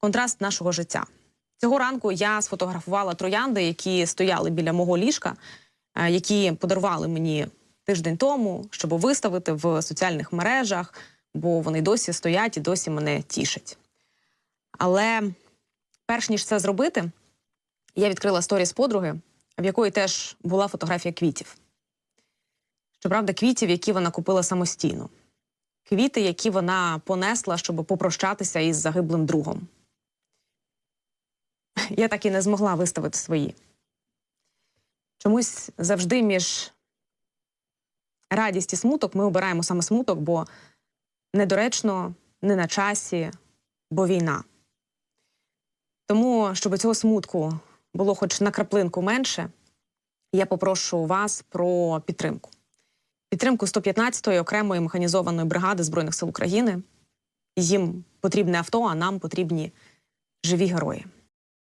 контраст нашого життя. Цього ранку я сфотографувала троянди, які стояли біля мого ліжка, е, які подарували мені тиждень тому, щоб виставити в соціальних мережах, бо вони досі стоять і досі мене тішать. Але перш ніж це зробити, я відкрила сторіс подруги, в якої теж була фотографія квітів. Щоправда, квітів, які вона купила самостійно. Квіти, які вона понесла, щоб попрощатися із загиблим другом. Я так і не змогла виставити свої. Чомусь завжди між радість і смуток ми обираємо саме смуток, бо недоречно, не на часі, бо війна. Тому, щоб цього смутку було хоч на краплинку менше, я попрошу вас про підтримку. Підтримку 115-ї окремої механізованої бригади Збройних сил України. Їм потрібне авто, а нам потрібні живі герої.